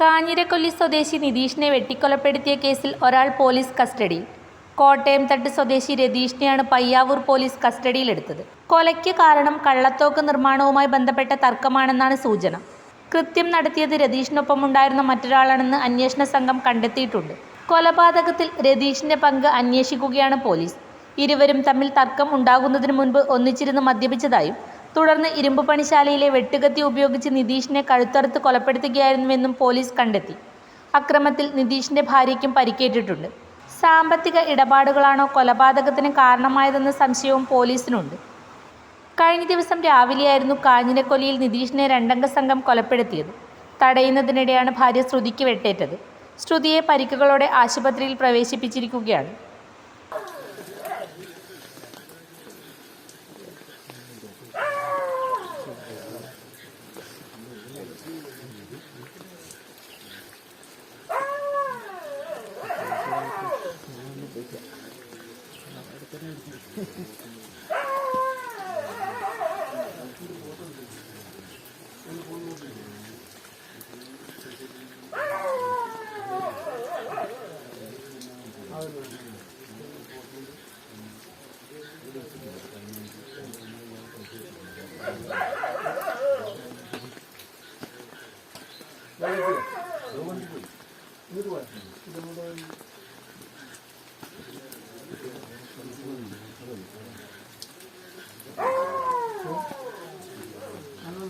കാഞ്ഞിരക്കൊല്ലി സ്വദേശി നിതീഷിനെ വെട്ടിക്കൊലപ്പെടുത്തിയ കേസിൽ ഒരാൾ പോലീസ് കസ്റ്റഡിയിൽ കോട്ടയം തട്ട് സ്വദേശി രതീഷിനെയാണ് പയ്യാവൂർ പോലീസ് കസ്റ്റഡിയിലെടുത്തത്. കൊലയ്ക്ക് കാരണം കള്ളത്തോക്ക് നിർമ്മാണവുമായി ബന്ധപ്പെട്ട തർക്കമാണെന്നാണ് സൂചന. കൃത്യം നടത്തിയത് രതീഷിനൊപ്പമുണ്ടായിരുന്ന മറ്റൊരാളാണെന്ന് അന്വേഷണ സംഘം കണ്ടെത്തിയിട്ടുണ്ട്. കൊലപാതകത്തിൽ രതീഷിന്റെ പങ്ക് അന്വേഷിക്കുകയാണ് പോലീസ്. ഇരുവരും തമ്മിൽ തർക്കം ഉണ്ടാകുന്നതിന് മുൻപ് ഒന്നിച്ചിരുന്ന് മദ്യപിച്ചതായും തുടർന്ന് ഇരുമ്പ് പണിശാലയിലെ വെട്ടുകത്തി ഉപയോഗിച്ച് നിതീഷിനെ കഴുത്തറുത്ത് കൊലപ്പെടുത്തുകയായിരുന്നുവെന്നും പോലീസ് കണ്ടെത്തി. അക്രമത്തിൽ നിതീഷിന്റെ ഭാര്യയ്ക്കും പരിക്കേറ്റിട്ടുണ്ട്. സാമ്പത്തിക ഇടപാടുകളാണോ കൊലപാതകത്തിന് കാരണമായതെന്ന സംശയവും പോലീസിനുണ്ട്. കഴിഞ്ഞ ദിവസം രാവിലെയായിരുന്നു കാഞ്ഞിരക്കൊലിയിൽ നിതീഷിനെ രണ്ടംഗ സംഘം കൊലപ്പെടുത്തിയത്. തടയുന്നതിനിടെയാണ് ഭാര്യ ശ്രുതിക്ക് വെട്ടേറ്റത്. ശ്രുതിയെ പരിക്കുകളോടെ ആശുപത്രിയിൽ പ്രവേശിപ്പിച്ചിരിക്കുകയാണ്. 나는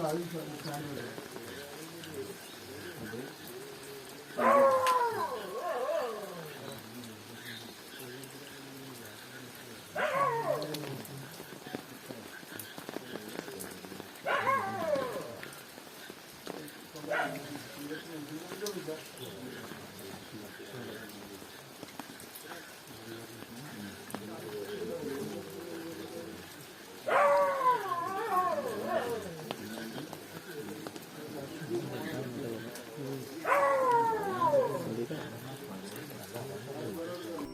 아주 잘하는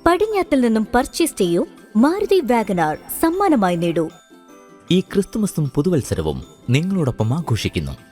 പടിഞ്ഞാത്തിൽ നിന്നും പർച്ചേസ് ചെയ്യൂ. മാരുതി വാഗനാർ സമ്മാനമായി നേടൂ. ഈ ക്രിസ്തുമസും പുതുവത്സരവും നിങ്ങളോടൊപ്പം ആഘോഷിക്കുന്നു.